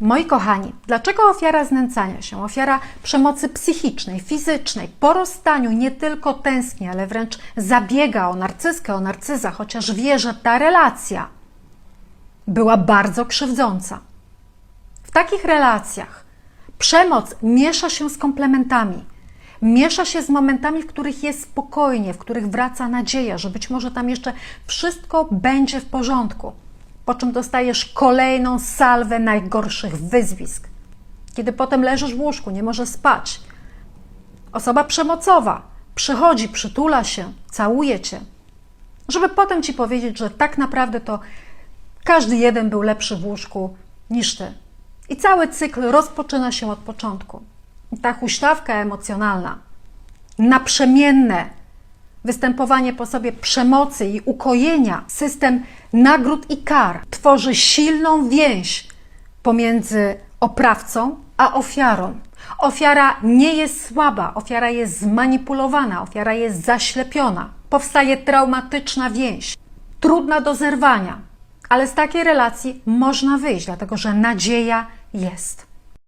Moi kochani, dlaczego ofiara znęcania się, ofiara przemocy psychicznej, fizycznej, po rozstaniu nie tylko tęskni, ale wręcz zabiega o narcyzkę, o narcyza, chociaż wie, że ta relacja była bardzo krzywdząca? W takich relacjach przemoc miesza się z komplementami, miesza się z momentami, w których jest spokojnie, w których wraca nadzieja, że być może tam jeszcze wszystko będzie w porządku. Po czym dostajesz kolejną salwę najgorszych wyzwisk. Kiedy potem leżysz w łóżku, nie możesz spać. Osoba przemocowa przychodzi, przytula się, całuje cię, żeby potem ci powiedzieć, że tak naprawdę to każdy jeden był lepszy w łóżku niż ty. I cały cykl rozpoczyna się od początku. I ta huśtawka emocjonalna, naprzemienne występowanie po sobie przemocy i ukojenia, system nagród i kar tworzy silną więź pomiędzy oprawcą a ofiarą. Ofiara nie jest słaba, ofiara jest zmanipulowana, ofiara jest zaślepiona. Powstaje traumatyczna więź, trudna do zerwania, ale z takiej relacji można wyjść, dlatego że nadzieja jest.